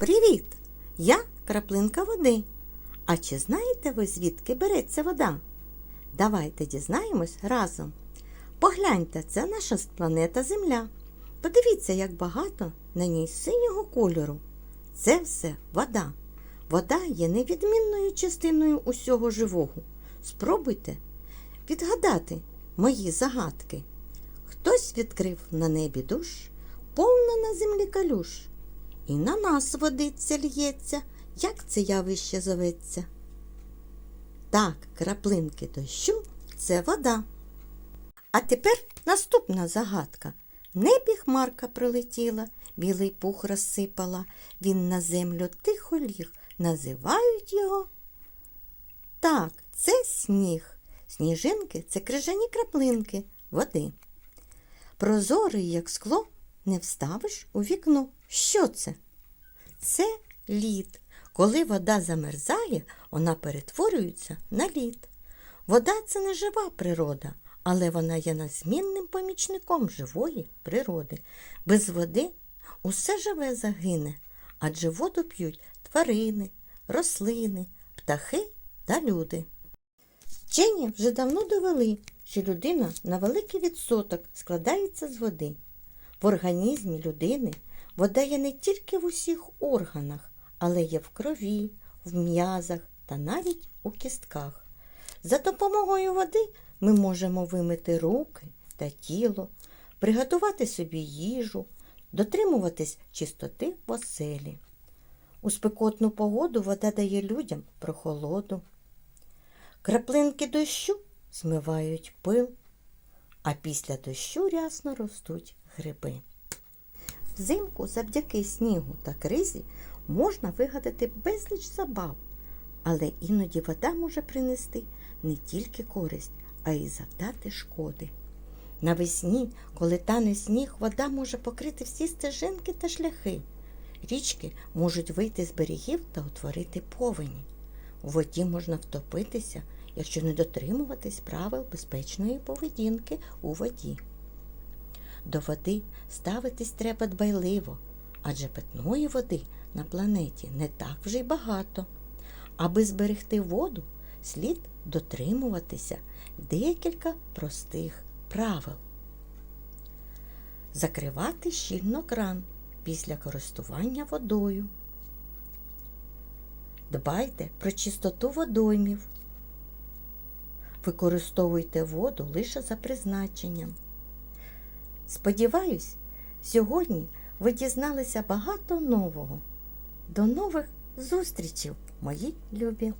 Привіт! Я краплинка води. А чи знаєте ви, звідки береться вода? Давайте дізнаємось разом. Погляньте, це наша планета Земля. Подивіться, як багато на ній синього кольору. Це все вода. Вода є невідмінною частиною усього живого. Спробуйте відгадати мої загадки. Хтось відкрив на небі душ, повна на землі калюш. І на нас водиця лється, як це явище зоветься. Так, краплинки дощу це вода. А тепер наступна загадка. Небі хмарка прилетіла, білий пух розсипала, він на землю тихо ліг, називають його. Так, це сніг. Сніжинки це крижані краплинки води. Прозорий, як скло, не вставиш у вікно. Що це? Це лід. Коли вода замерзає, вона перетворюється на лід. Вода це не жива природа, але вона є незмінним помічником живої природи. Без води усе живе загине, адже воду п'ють тварини, рослини, птахи та люди. Вчені вже давно довели, що людина на великий відсоток складається з води. В організмі людини вода є не тільки в усіх органах, але є в крові, в м'язах та навіть у кістках. За допомогою води ми можемо вимити руки та тіло, приготувати собі їжу, дотримуватись чистоти в оселі. У спекотну погоду вода дає людям прохолоду. Краплинки дощу змивають пил, а після дощу рясно ростуть гриби. Взимку завдяки снігу та кризі можна вигадати безліч забав, але іноді вода може принести не тільки користь, а й завдати шкоди. Навесні, коли тане сніг, вода може покрити всі стежинки та шляхи. Річки можуть вийти з берегів та утворити повені. У воді можна втопитися, якщо не дотримуватись правил безпечної поведінки у воді. До води ставитись треба дбайливо, адже питної води на планеті не так вже й багато. Аби зберегти воду, слід дотримуватися декілька простих правил. Закривати щільно кран після користування водою. Дбайте про чистоту водоймів. Використовуйте воду лише за призначенням. Сподіваюсь, сьогодні ви дізналися багато нового. До нових зустрічей, мої любі!